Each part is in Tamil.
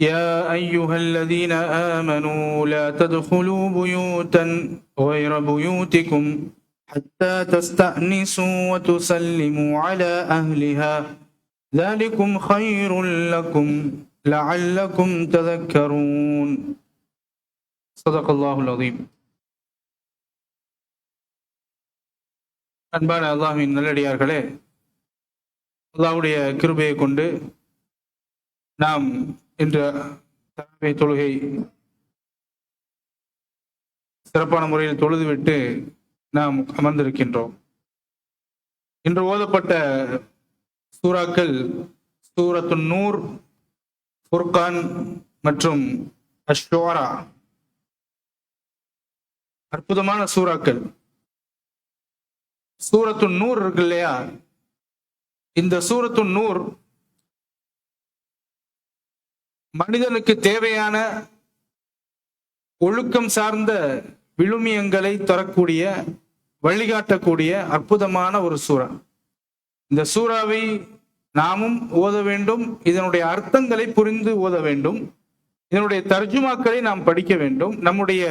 يا أيها الذين آمنوا لا تدخلوا بيوتا غير بيوتكم حتى تستأنسوا وتسلموا على أهلها ذلكم خير لكم لعلكم تذكرون صدق الله العظيم அன்பான அல்லாஹ்வின் நல்லடியார்களே அல்லாஹ்வுடைய கிருபையை கொண்டு நாம் என்ற தலைமை தொழுகை சிறப்பான முறையில் தொழுதுவிட்டு நாம் அமர்ந்திருக்கின்றோம். இன்று ஓதப்பட்ட சூறாக்கள் சூரத்து நூர் ஃபுர்கான் மற்றும் அஷ்டோரா அற்புதமான சூறாக்கள். சூரத்து நூர் இருக்கு இல்லையா? இந்த சூரத்து நூர் மனிதனுக்கு தேவையான ஒழுக்கம் சார்ந்த விழுமியங்களை தரக்கூடிய வழிகாட்டக்கூடிய அற்புதமான ஒரு சூறா. இந்த சூறாவை நாமும் ஓத வேண்டும் இதனுடைய அர்த்தங்களை புரிந்து ஓத வேண்டும் இதனுடைய தர்ஜுமாக்களை நாம் படிக்க வேண்டும். நம்முடைய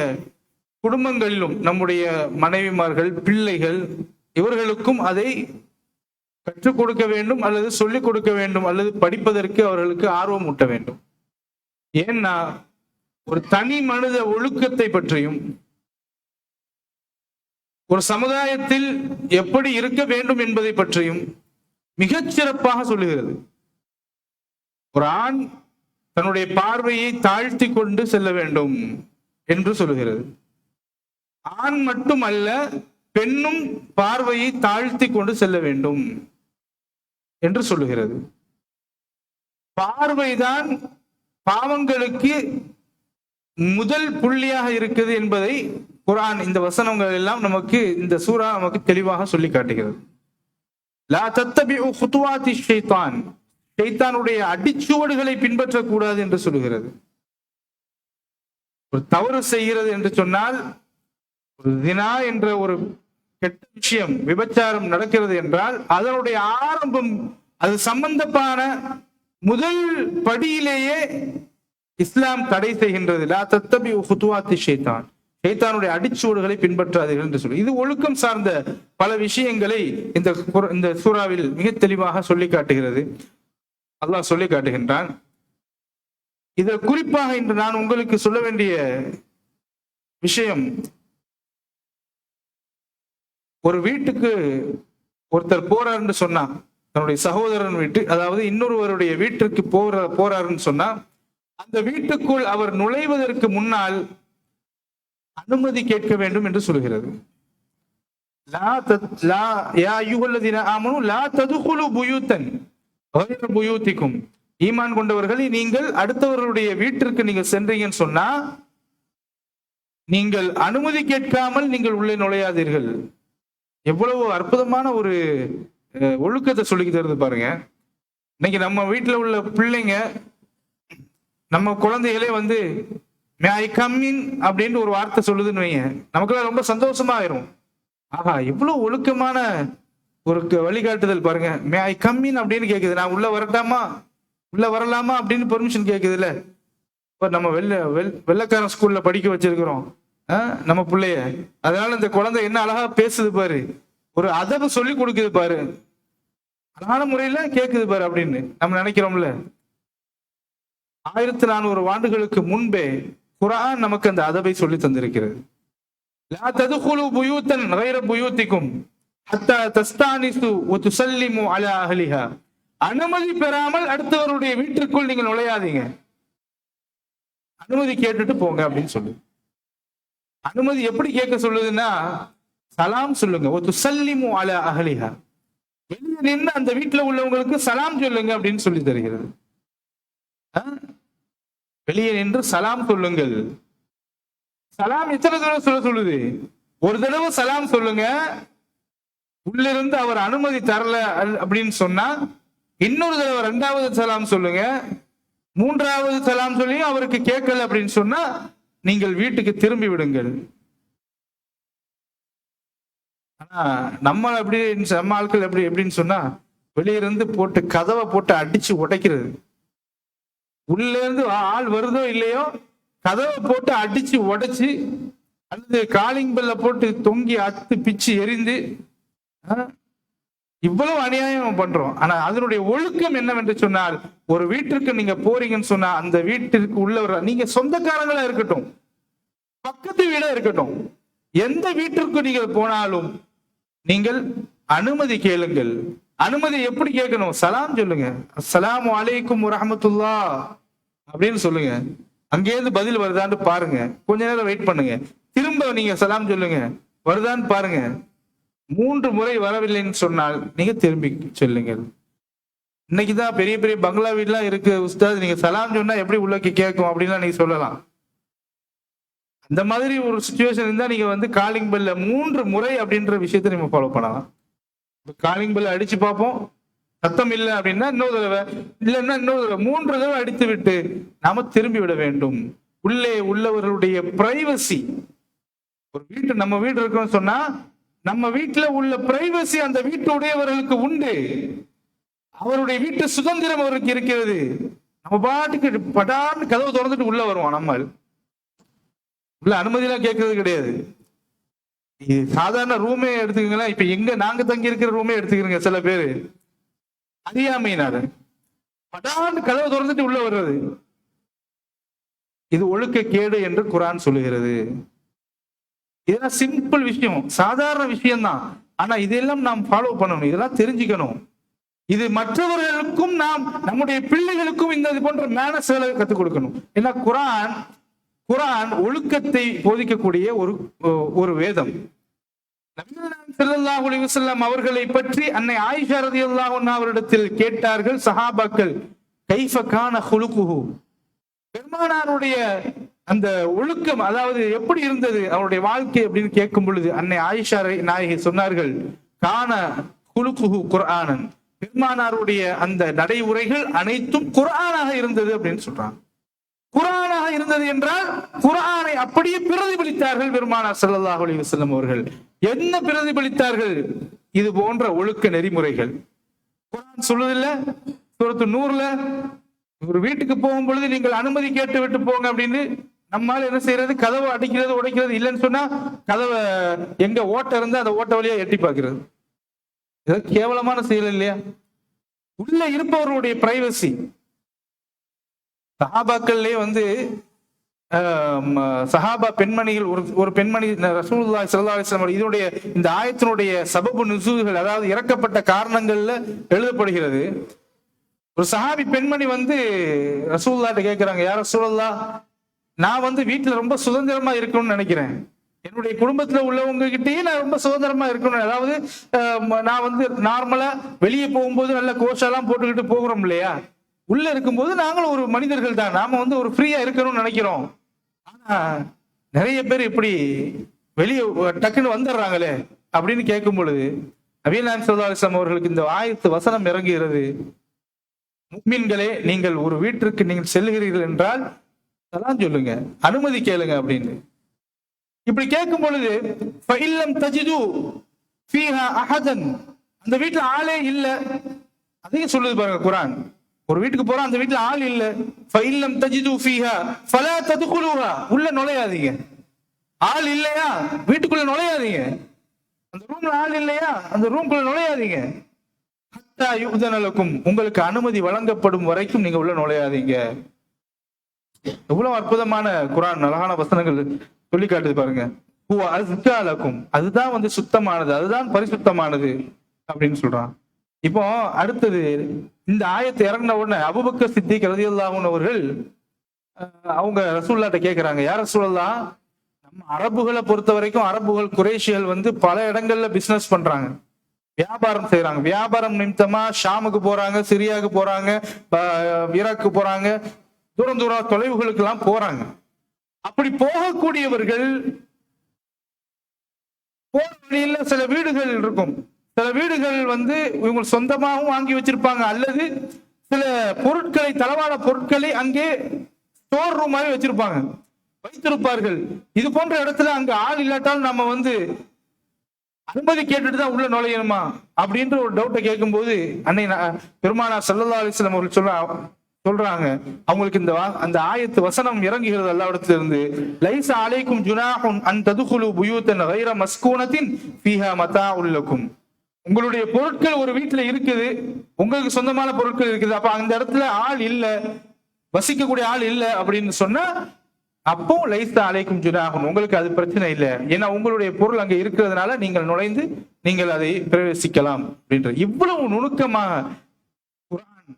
குடும்பங்களிலும் நம்முடைய மனைவிமார்கள் பிள்ளைகள் இவர்களுக்கும் அதை கற்றுக் கொடுக்க வேண்டும் அல்லது சொல்லிக் கொடுக்க வேண்டும் அல்லது படிப்பதற்கு அவர்களுக்கு ஆர்வம் ஊட்ட வேண்டும். ஏன்னா ஒரு தனி மனித ஒழுக்கத்தை பற்றியும் ஒரு சமுதாயத்தில் எப்படி இருக்க வேண்டும் என்பதை பற்றியும் மிகச் சிறப்பாக சொல்லுகிறது. ஒரு ஆண் தன்னுடைய பார்வையை தாழ்த்தி கொண்டு செல்ல வேண்டும் என்று சொல்லுகிறது. ஆண் மட்டுமல்ல பெண்ணும் பார்வையை தாழ்த்தி கொண்டு செல்ல வேண்டும் என்று சொல்லுகிறது. பார்வைதான் பாவங்களுக்கு முதல் புள்ளியாக இருக்குது என்பதை குரான் இந்த வசனங்கள் எல்லாம் நமக்கு இந்த சூறா நமக்கு தெளிவாக சொல்லி காட்டுகிறது. லா தத்தபி ஹுத்துவாதி ஷைத்தான். ஷைத்தானுடைய அடிச்சுவடுகளை பின்பற்றக்கூடாது என்று சொல்லுகிறது. ஒரு தவறு செய்கிறது என்று சொன்னால் ஒரு தினா என்ற ஒரு கெட்ட விஷயம் விபச்சாரம் நடக்கிறது என்றால் அதனுடைய ஆரம்பம் அது சம்பந்தமான முதல் படியிலேயே இஸ்லாம் தடை செய்கின்றது. லா தத்தபி ஹுத்துவாத்தி ஷைத்தான் ஷைத்தானுடைய அடிச்சூடுகளை பின்பற்றாதீர்கள் என்று சொல்லி. இது ஒழுக்கம் சார்ந்த பல விஷயங்களை இந்த இந்த சூறாவில் மிக தெளிவாக சொல்லி காட்டுகிறது. அல்லாஹ் சொல்லி காட்டுகின்றான். இதில் குறிப்பாக இன்று நான் உங்களுக்கு சொல்ல வேண்டிய விஷயம் ஒரு வீட்டுக்கு ஒருத்தர் போறாருன்னு சொன்னா தன்னுடைய சகோதரன் வீட்டு அதாவது இன்னொருவருடைய வீட்டிற்கு போற போறாருன்னு சொன்னா அந்த வீட்டுக்குள் அவர் நுழைவதற்கு முன்னால் அனுமதி கேட்க வேண்டும் என்று சொல்கிறது. ஈமான் கொண்டவர்களை நீங்கள் அடுத்தவர்களுடைய வீட்டிற்கு நீங்க சென்றீங்கன்னு சொன்னா நீங்கள் அனுமதி கேட்காமல் நீங்கள் உள்ளே நுழையாதீர்கள். எவ்வளவு அற்புதமான ஒரு ஒழுக்கத்தை சொல்லி தருது பாருங்க. இன்னைக்கு நம்ம வீட்டில் உள்ள பிள்ளைங்க நம்ம குழந்தைகளே வந்து மே ஐ கம்மின் அப்படின்னு ஒரு வார்த்தை சொல்லுதுன்னு வைங்க. நமக்குலாம் ரொம்ப சந்தோஷமா ஆயிரும். ஆஹா இவ்வளோ ஒழுக்கமான ஒரு க- வழிகாட்டுதல் பாருங்க. மே ஐ கம்மின் அப்படின்னு கேக்குது. நான் உள்ள வரட்டாமா? உள்ள வரலாமா? அப்படின்னு பெர்மிஷன் கேக்குதுல்ல. இப்போ நம்ம வெள்ள வெள் வெள்ளக்காரன் ஸ்கூல்ல படிக்க வச்சிருக்கிறோம். ஆ, நம்ம பிள்ளைய. அதனால இந்த குழந்தை என்ன அழகா பேசுது பாரு. ஒரு அதவை சொல்லி கொடுக்குது பாரு. அழகான முறையில கேக்குது பாரு அப்படின்னு நம்ம நினைக்கிறோம்ல. ஆயிரத்தி நானூறு ஆண்டுகளுக்கு முன்பே குரான் நமக்கு அந்த அதவை சொல்லி தந்திருக்கிறது. லா ததுகுலு புயூத்தன் ரைர புயூத்திக்கும் அனுமதி பெறாமல் அடுத்தவருடைய வீட்டிற்குள் நீங்க நுழையாதீங்க. அனுமதி கேட்டுட்டு போங்க அப்படின்னு சொல்லு. அனுமதி எப்படி கேட்க சொல்லுதுன்னா சலாம் சொல்லுங்க. ஒத்துசல்லிமு அல அஹலிஹா. வெளியே நின்று அந்த வீட்டில் உள்ளவங்களுக்கு சலாம் சொல்லுங்க அப்படின்னு சொல்லி தருகிறது. ஆ? வெளியே நின்று சலாம் சொல்லுங்கள். சலாம் எத்தனை தடவை சொல்ல சொல்லுது? ஒரு தடவை சலாம் சொல்லுங்க. உள்ளிருந்து அவர் அனுமதி தரல அப்படின்னு சொன்னா இன்னொரு தடவை ரெண்டாவது சலாம் சொல்லுங்க. மூன்றாவது சலாம் சொல்லி அவருக்கு கேட்கல அப்படின்னு சொன்னா நீங்கள் வீட்டுக்கு திரும்பி விடுங்கள். ஆனா நம்ம எப்படி நம்ம ஆட்கள் எப்படி எப்படின்னு சொன்னா வெளியிருந்து போட்டு கதவை போட்டு அடிச்சு உடைக்கிறது. உள்ள இருந்து ஆள் வருதோ இல்லையோ கதவை போட்டு அடிச்சு உடைச்சு அல்லது காலிங் பெல்ல போட்டு தொங்கி அத்து பிச்சு எரிந்து இவ்வளவு அநியாயம் பண்றோம். ஆனா அதனுடைய ஒழுக்கம் என்னவென்று சொன்னால் ஒரு வீட்டிற்கு நீங்க போறீங்கன்னு சொன்னா அந்த வீட்டிற்கு உள்ளவர் நீங்க சொந்தக்காரங்களா இருக்கட்டும் பக்கத்து வீடா இருக்கட்டும் எந்த வீட்டிற்கு நீங்கள் போனாலும் நீங்கள் அனுமதி கேளுங்கள். அனுமதி எப்படி கேட்கணும்? சலாம் சொல்லுங்க. அஸ்லாம் அலைக்கும் ரஹமத்துல்லா அப்படின்னு சொல்லுங்க. அங்கேருந்து பதில் வருதான்னு பாருங்க. கொஞ்ச நேரம் வெயிட் பண்ணுங்க. திரும்ப நீங்க சலாம் சொல்லுங்க. வருதான்னு பாருங்க. மூன்று முறை வரவில்லைன்னு சொன்னால் நீங்க திரும்பி சொல்லுங்கள். இன்னைக்குதான் பெரிய பெரிய பங்களா வீடுலாம் இருக்கு. உஸ்தாத் நீங்க சலாம் சொன்னா எப்படி உள்ளக்கு கேட்கும்? அப்படின்லாம் நீங்க சொல்லலாம். இந்த மாதிரி ஒரு சுச்சுவேஷன் இருந்தால் நீங்கள் வந்து காலிங் பெல்ல மூன்று முறை அப்படின்ற விஷயத்தை நம்ம ஃபாலோ பண்ணலாம். காலிங் பெல்ல அடிச்சு பார்ப்போம். சத்தம் இல்லை அப்படின்னா இன்னொரு தடவை. இல்லைன்னா இன்னொரு தடவை. மூன்று தடவை அடித்து விட்டு நாம திரும்பி விட வேண்டும். உள்ளே உள்ளவர்களுடைய பிரைவசி ஒரு வீட்டு நம்ம வீடு இருக்கோம்னு சொன்னா நம்ம வீட்டுல உள்ள பிரைவசி அந்த வீட்டு உடையவர்களுக்கு உண்டு. அவருடைய வீட்டு சுதந்திரம் அவருக்கு இருக்கிறது. நம்ம பாட்டுக்கு படான்னு கதவு திறந்துட்டு உள்ள வருவோம் நம்ம. உள்ள அனுமதியெல்லாம் கேட்கறது கிடையாது. இது சாதாரண ரூமே எடுத்துக்கீங்களா இப்ப எங்க நாங்க தங்கி இருக்கிற ரூமே எடுத்துக்கிறீங்க சில பேரு. அறியாமையினால படான்னு கதவை திறந்துட்டு உள்ள வர்றது. இது ஒழுக்க கேடு என்று குரான் சொல்லுகிறது. இதெல்லாம் சிம்பிள் விஷயம் சாதாரண விஷயம்தான். ஆனா இதெல்லாம் நாம் ஃபாலோ பண்ணணும் இதெல்லாம் தெரிஞ்சுக்கணும். இது மற்றவர்களுக்கும் நாம் நம்முடைய பிள்ளைகளுக்கும் இந்த இது போன்ற மேனஸ்களை கற்றுக் கொடுக்கணும். ஏன்னா குரான் குரான் ஒழுக்கத்தை போதிக்கக்கூடிய ஒரு ஒரு வேதம். நபிகள் நாயகம் அவர்களை பற்றி அன்னை ஆயிஷா ரதி அன்ஹா அவரிடத்தில் கேட்டார்கள் சஹாபாக்கள் கைஃப கான பெருமானாருடைய அந்த ஒழுக்கம் அதாவது எப்படி இருந்தது அவருடைய வாழ்க்கை அப்படின்னு கேட்கும் பொழுது அன்னை ஆயிஷா ரை- நாயகி சொன்னார்கள் கான குலுகுஹு குர்ஆனன். பெருமானாருடைய அந்த நடைமுறைகள் அனைத்தும் குர்ஆனாக இருந்தது அப்படின்னு சொல்றாங்க. குரான் இருந்தது என்றால் குரானை அப்படியே பிரதிபலித்தார்கள் பெருமானார் ஸல்லல்லாஹு அலைஹி வஸல்லம் அவர்கள். என்ன பிரதிபலித்தார்கள்? இது போன்ற ஒழுக்க நெறிமுறைகள். குரான் சொல்லுதில்ல சூரத்து நூறுல ஒரு வீட்டுக்கு போகும் பொழுது நீங்கள் அனுமதி கேட்டு விட்டு போங்க அப்படின்னு நம்மால் என்ன செய்யறது? கதவை அடிக்கிறது உடைக்கிறது இல்லைன்னு சொன்னா கதவை எங்க ஓட்டை இருந்தா அந்த ஓட்ட வழியா எட்டி பார்க்கிறது. இது கேவலமான செயல் இல்லையா? உள்ள இருப்பவர்களுடைய பிரைவசி சஹாபாக்கள்லயே வந்து சஹாபா பெண்மணிகள் ஒரு ஒரு பெண்மணி ரசூல்லா சல்லா அலிஸ்லாம் இதனுடைய இந்த ஆயத்தினுடைய சபபு நுசூல்கள் அதாவது இறக்கப்பட்ட காரணங்கள்ல எழுதப்படுகிறது. ஒரு சஹாபி பெண்மணி வந்து ரசூல்லாட்ட கேட்கிறாங்க யார் ரசூல்லா நான் வந்து வீட்டுல ரொம்ப சுதந்திரமா இருக்கணும்னு நினைக்கிறேன். என்னுடைய குடும்பத்துல உள்ளவங்க கிட்டேயே நான் ரொம்ப சுதந்திரமா இருக்கணும். அதாவது நான் வந்து நார்மலா வெளியே போகும்போது நல்ல கோஷெல்லாம் போட்டுக்கிட்டு போகிறோம் இல்லையா? உள்ள இருக்கும்போது நாங்களும் ஒரு மனிதர்கள் தான். நாம வந்து ஒரு ஃப்ரீயா இருக்கணும்னு நினைக்கிறோம். நிறைய பேர் இப்படி வெளியே டக்குன்னு வந்துடுறாங்களே அப்படின்னு கேட்கும் பொழுது நபீல் நாயம் அவர்களுக்கு இந்த ஆயத்து வசனம் இறங்குகிறது. முக்மீன்களே நீங்கள் ஒரு வீட்டிற்கு நீங்கள் செல்கிறீர்கள் என்றால் அதான் சொல்லுங்க அனுமதி கேளுங்க அப்படின்னு. இப்படி கேட்கும் பொழுது தஜிது அஹதன். அந்த வீட்டுல ஆளே இல்லை. அதையும் சொல்லுது பாருங்க குரான். ஒரு வீட்டுக்கு போறோம் அந்த வீட்டுல ஆள் இல்ல. ஃபைலம் தஜிது ஃபீஹா ஃபலா ததுகுலுஹா உள்ள நுழையாதீங்க. ஆள் இல்லையா? வீட்டுக்குள்ள நுழையாதீங்க. அந்த ரூம்ல ஆள் இல்லையா? அந்த ரூம்குள்ள நுழையாதீங்க. ஹத்தா யுக்தனலக்கும் உங்களுக்கு அனுமதி வழங்கப்படும் வரைக்கும் நீங்க உள்ள நுழையாதீங்க. எவ்வளவு அற்புதமான குரான் அழகான வசனங்கள் சொல்லி காட்டுது பாருங்க. ஹூ அஸ்காலக்கும் அதுதான் வந்து சுத்தமானது. அதுதான் பரிசுத்தமானது அப்படின்னு சொல்றான். இப்போ அடுத்தது இந்த ஆயத்தை இறங்கின உடனே அபுபக்க சித்திக் ரதியுல்லாஹன் அவர்கள் அவங்க ரசூல்லாட்ட கேட்கிறாங்க யார் ரசூல்லா நம்ம அரபுகளை பொறுத்த வரைக்கும் அரபுகள் குறைஷிகள் வந்து பல இடங்கள்ல பிசினஸ் பண்றாங்க. வியாபாரம் செய்யறாங்க வியாபாரம் நிமித்தமா ஷாமுக்கு போறாங்க சிரியாவுக்கு போறாங்க ஈராக்கு போறாங்க தூரம் தூரம் தொலைவுகளுக்கு எல்லாம் போறாங்க. அப்படி போகக்கூடியவர்கள் போற வழியில சில வீடுகள் இருக்கும். சில வீடுகள் வந்து இவங்க சொந்தமாகவும் வாங்கி வச்சிருப்பாங்க. அல்லது சில பொருட்களை தளவாட பொருட்களை அங்கே ஸ்டோர் ரூம் மாதிரி வச்சிருப்பாங்க. வைத்திருப்பார்கள். இது போன்ற இடத்துல அங்க ஆள் இல்லாட்டாலும் நம்ம வந்து அனுமதி கேட்டுட்டு தான் உள்ள நுழையணுமா? அப்படின்ற ஒரு டவுட்டை கேட்கும்போது அன்னை பெருமானா சல்லல்லா அலிஸ்லாம் அவர்கள் சொல்ற சொல்றாங்க. அவங்களுக்கு இந்த அந்த ஆயத்து வசனம் இறங்குகிறது அல்லாவிடத்துல இருந்து லைச அலைக்கும் ஜுனாஹுன் அன் ததுகுலு புயூத்தன் கைர மஸ்கூனத்தின் ஃபீஹா மதா உள்ளக்கும் உங்களுடைய பொருட்கள் ஒரு வீட்டுல இருக்குது. உங்களுக்கு சொந்தமான பொருட்கள் இருக்குது. அப்ப அந்த இடத்துல ஆள் இல்ல. வசிக்கக்கூடிய ஆள் இல்ல அப்படின்னு சொன்னா அப்போ அழைக்கும் அலைக்கும் ஜுனாகும் உங்களுக்கு அது பிரச்சனை இல்லை. ஏன்னா உங்களுடைய பொருள் அங்க இருக்கிறதுனால நீங்கள் நுழைந்து நீங்கள் அதை பிரவேசிக்கலாம் அப்படின்ற இவ்வளவு நுணுக்கமாக குரான்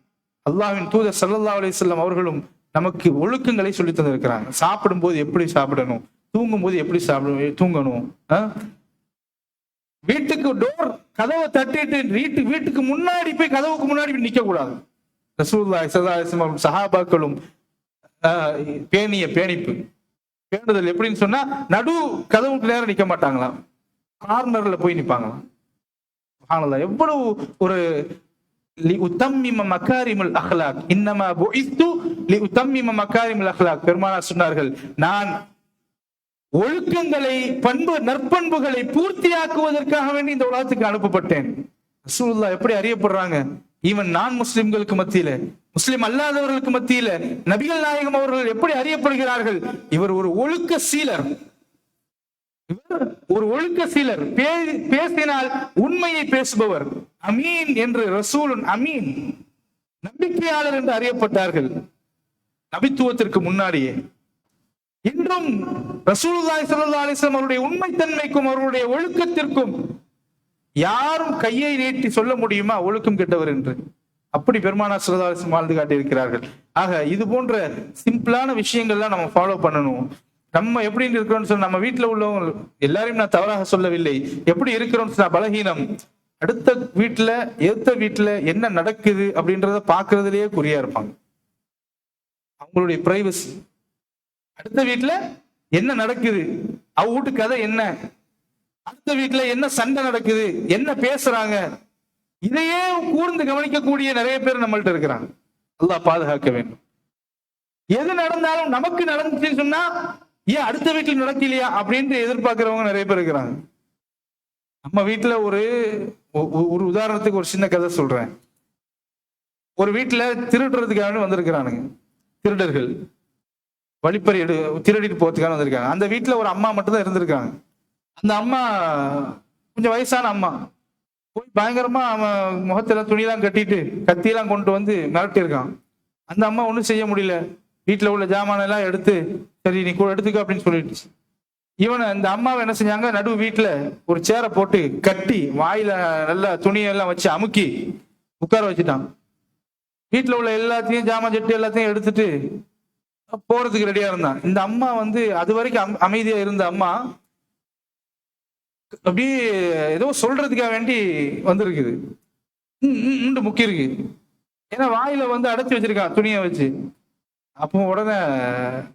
அல்லாவின் தூதர் சல்லல்லா அலைஹி அவர்களும் நமக்கு ஒழுக்கங்களை சொல்லி தந்திருக்கிறாங்க. சாப்பிடும்போது எப்படி சாப்பிடணும்? தூங்கும்போது எப்படி சாப்பிடணும் தூங்கணும்? ஆஹ் வீட்டுக்கு டோர் கதவை தட்டிட்டு வீட்டு வீட்டுக்கு முன்னாடி போய் கதவுக்கு முன்னாடி போய் நிக்க கூடாது ரசூலுல்லாஹி சஹாபாக்களும் பேணிய பேணிப்பு. பேணுதல் எப்படின்னு சொன்னா நடு கதவுக்கு நேரம் நிக்க மாட்டாங்களாம். கார்னர்ல போய் நிப்பாங்களாம். சுப்ஹானல்லாஹ் எவ்வளவு ஒரு லிஉத்தம்மிம மகாரிமுல் அஹ்லாக். இன்னமா புஇஸ்து லிஉத்தம்மிம மகாரிமுல் அஹ்லாக். பெருமானார் சொன்னார்கள் நான் ஒழுக்கங்களை பண்பு நற்பண்புகளை பூர்த்தியாக்குவதற்காக வேண்டி இந்த உலகத்துக்கு அனுப்பப்பட்டேன். ரசூலுல்லா எப்படி அறியப்படுறாங்க? ஈவன் நான் முஸ்லிம்களுக்கு மத்தியில முஸ்லிம் அல்லாதவர்களுக்கு மத்தியில நபிகள் நாயகம் அவர்கள் எப்படி அறியப்படுகிறார்கள்? இவர் ஒரு ஒழுக்க சீலர். இவர் ஒரு ஒழுக்க சீலர். பே- பேசினால் உண்மையை பேசுபவர். அமீன் என்று ரசூலுன் அமீன் நம்பிக்கையாளர் என்று அறியப்பட்டார்கள். நபித்துவத்திற்கு முன்னாடியே. இன்றும் ரசூலுல்லாய் சல்லா அலிஸ்லாம் அவருடைய உண்மைத்தன்மைக்கும் அவருடைய ஒழுக்கத்திற்கும் யாரும் கையை நீட்டி சொல்ல முடியுமா? ஒழுக்கம் கெட்டவர் என்று. அப்படி பெருமானா சல்லா அலிஸ்லாம் வாழ்ந்து காட்டியிருக்கிறார்கள். ஆக இது போன்ற சிம்பிளான விஷயங்கள்லாம் நம்ம ஃபாலோ பண்ணணும். நம்ம எப்படி இருக்கிறோம்னு சொன்னா நம்ம வீட்டுல உள்ளவங்க எல்லாரையும் நான் தவறாக சொல்லவில்லை. எப்படி இருக்கிறோம்னு சொன்னா பலகீனம். அடுத்த வீட்டுல ஏத்த வீட்டுல என்ன நடக்குது அப்படின்றத பாக்குறதுலயே குறியா இருப்பாங்க. அவங்களுடைய பிரைவசி அடுத்த வீட்டுல என்ன நடக்குது? அவ வீட்டு கதை என்ன? அடுத்த வீட்டுல என்ன சண்டை நடக்குது? என்ன பேசுறாங்க? இதையே கூர்ந்து கவனிக்கக்கூடிய நிறைய பேர் நம்மள்ட்ட இருக்கிறாங்க. அல்லா பாதுகாக்க வேண்டும். எது நடந்தாலும் நமக்கு நடந்துச்சுன்னு சொன்னா ஏன் அடுத்த வீட்டுல நடக்கலையா? அப்படின்னு எதிர்பார்க்கிறவங்க நிறைய பேர் இருக்கிறாங்க. நம்ம வீட்டுல ஒரு ஒரு உதாரணத்துக்கு ஒரு சின்ன கதை சொல்றேன். ஒரு வீட்டுல திருடுறதுக்காக வந்திருக்கிறானுங்க. திருடர்கள். வழிப்பறி எடு திருடிட்டு போகிறதுக்காக வந்திருக்காங்க. அந்த வீட்டில் ஒரு அம்மா மட்டும் தான் இருந்திருக்காங்க. அந்த அம்மா கொஞ்சம் வயசான அம்மா. போய் பயங்கரமா அவன் முகத்துல துணியெல்லாம் கட்டிட்டு கத்தியெல்லாம் கொண்டு வந்து மிரட்டியிருக்கான். அந்த அம்மா ஒன்றும் செய்ய முடியல. வீட்டில் உள்ள ஜாமான் எல்லாம் எடுத்து சரி நீ கூட எடுத்துக்க அப்படின்னு சொல்லிடுச்சு. இவனை இந்த அம்மாவை என்ன செஞ்சாங்க? நடு வீட்டில் ஒரு சேரை போட்டு கட்டி வாயில நல்லா துணியெல்லாம் வச்சு அமுக்கி உட்கார வச்சுட்டான். வீட்டில் உள்ள எல்லாத்தையும் ஜாமான் செட்டு எல்லாத்தையும் எடுத்துட்டு போறதுக்கு ரெடியா இருந்தான். இந்த அம்மா வந்து அது வரைக்கும் அம்- அமைதியா இருந்த அம்மா அப்படியே ஏதோ சொல்றதுக்காக வேண்டி வந்திருக்குது. உண்டு ம், முக்கி இருக்கு. ஏன்னா வாயில வந்து அடைச்சி வச்சிருக்கான் துணியை வச்சு. அப்போ உடனே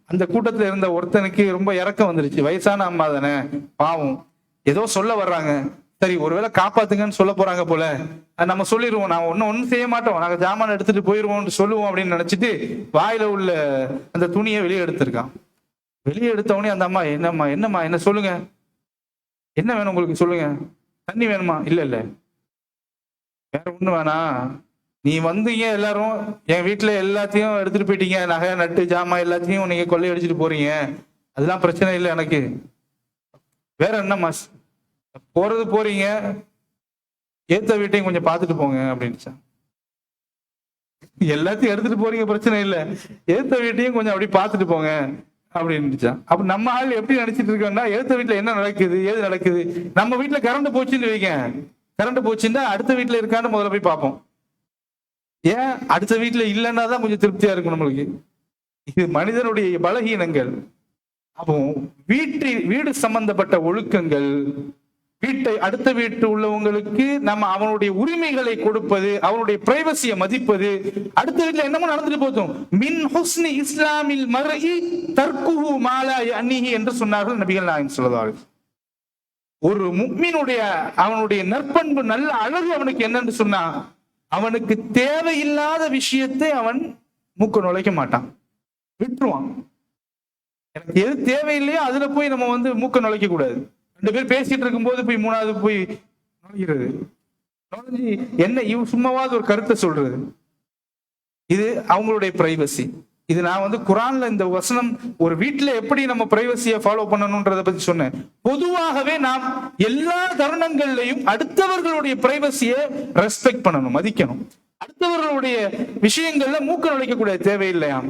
அந்த கூட்டத்துல இருந்த ஒருத்தனுக்கு ரொம்ப இறக்கம் வந்துருச்சு. வயசான அம்மா தானே பாவம். ஏதோ சொல்ல வர்றாங்க. சரி ஒருவேளை காப்பாத்துங்கன்னு சொல்ல போறாங்க போல. நம்ம சொல்லிடுவோம் நான் ஒன்னும் ஒன்றும் செய்ய மாட்டோம். நாங்க ஜாமான் எடுத்துட்டு போயிருவோம்னு சொல்லுவோம் அப்படின்னு நினைச்சிட்டு வாயில உள்ள அந்த துணியை வெளியே எடுத்திருக்கான். வெளியே எடுத்தவொடனே அந்த அம்மா என்னம்மா என்னம்மா என்ன சொல்லுங்க? என்ன வேணும் உங்களுக்கு சொல்லுங்க? தண்ணி வேணுமா? இல்ல இல்ல. வேற ஒண்ணு வேணாம். நீ வந்தீங்க எல்லாரும். என் வீட்டுல எல்லாத்தையும் எடுத்துட்டு போயிட்டீங்க. நகை நட்டு ஜாமான் எல்லாத்தையும் நீங்க கொள்ளையடிச்சிட்டு போறீங்க. அதெல்லாம் பிரச்சனை இல்லை எனக்கு. வேற என்னம்மா போறது போறீங்க. ஏத்த வீட்டையும் கொஞ்சம் பார்த்துட்டு போங்க அப்படின்னுச்சா எல்லாத்தையும் எடுத்துட்டு போறீங்க பிரச்சனை இல்லை. ஏத்த வீட்டையும் கொஞ்சம் அப்படி பார்த்துட்டு போங்க அப்படின்னுச்சா அப்ப நம்ம ஆள் எப்படி நினைச்சிட்டு இருக்கோம்னா ஏத்த வீட்டுல என்ன நடக்குது ஏது நடக்குது? நம்ம வீட்டுல கரண்ட் போச்சுன்னு வைங்க. கரண்ட் போச்சுன்னா அடுத்த வீட்டுல இருக்கான்னு முதல்ல போய் பார்ப்போம். ஏன்? அடுத்த வீட்டுல இல்லைன்னா தான் கொஞ்சம் திருப்தியா இருக்கும் நம்மளுக்கு. இது மனிதனுடைய பலகீனங்கள். அப்போ வீட்டு வீடு சம்பந்தப்பட்ட ஒழுக்கங்கள் வீட்டை அடுத்த வீட்டு உள்ளவங்களுக்கு நம்ம அவனுடைய உரிமைகளை கொடுப்பது அவனுடைய பிரைவசியை மதிப்பது அடுத்த வீட்டுல என்னமோ நடந்துட்டு போதும் மின் ஹுஸ்னி இஸ்லாமில் மரஇ தர்க்குஹு மாலா அன்னிஹி என்று சொன்னார்கள் நபிகள் நாயகம் சொல்லுவார்கள் ஒரு முக்மீனுடைய அவனுடைய நற்பண்பு நல்ல அழகு அவனுக்கு என்னன்னு சொன்னா அவனுக்கு தேவையில்லாத விஷயத்தை அவன் மூக்க நுழைக்க மாட்டான். விட்டுருவான். எனக்கு எது தேவையில்லையோ அதுல போய் நம்ம வந்து மூக்க நுழைக்க கூடாது. ரெண்டு பேர் பேசிட்டு இருக்கும்போது போய் மூணாவது போய் நுழைகிறது. நுழைஞ்சி என்ன இவ சும்மாவாவது ஒரு கருத்தை சொல்றது. இது அவங்களுடைய பிரைவசி இது நான் வந்து குரான்ல இந்த வசனம் ஒரு வீட்டுல எப்படி நம்ம பிரைவசியை ஃபாலோ பண்ணணும்ன்றத பத்தி சொன்னேன். பொதுவாகவே நாம் எல்லா தருணங்கள்லையும் அடுத்தவர்களுடைய பிரைவசியை ரெஸ்பெக்ட் பண்ணணும் மதிக்கணும். அடுத்தவர்களுடைய விஷயங்கள்ல மூக்க நுழைக்க கூடிய தேவையில்லையாம்.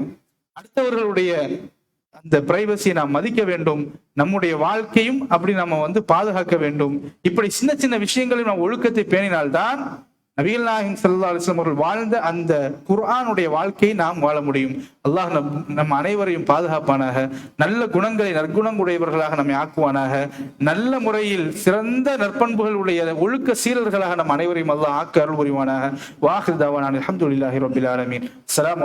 அடுத்தவர்களுடைய அந்த பிரைவசியை நாம் மதிக்க வேண்டும். நம்முடைய வாழ்க்கையும் அப்படி நம்ம வந்து பாதுகாக்க வேண்டும். இப்படி சின்ன சின்ன விஷயங்களில் நாம் ஒழுக்கத்தை பேணினால்தான் நபிகள் நாயகம் சல்லா அலிஸ்லாம் அவர்கள் வாழ்ந்த அந்த குர்ஆனுடைய வாழ்க்கையை நாம் வாழ முடியும். அல்லாஹ் நம் நம் அனைவரையும் பாதுகாப்பானாக நல்ல குணங்களை நற்குணங்குடையவர்களாக நம்மை ஆக்குவானாக நல்ல முறையில் சிறந்த நற்பண்புகளுடைய ஒழுக்க சீரர்களாக நம் அனைவரையும் அல்லாஹ் ஆக்க அருள் புரிவானாக. வாஹிதாவான அலமதுல்லாஹி ரபில் ஆலமீன். அஸ்ஸலாமு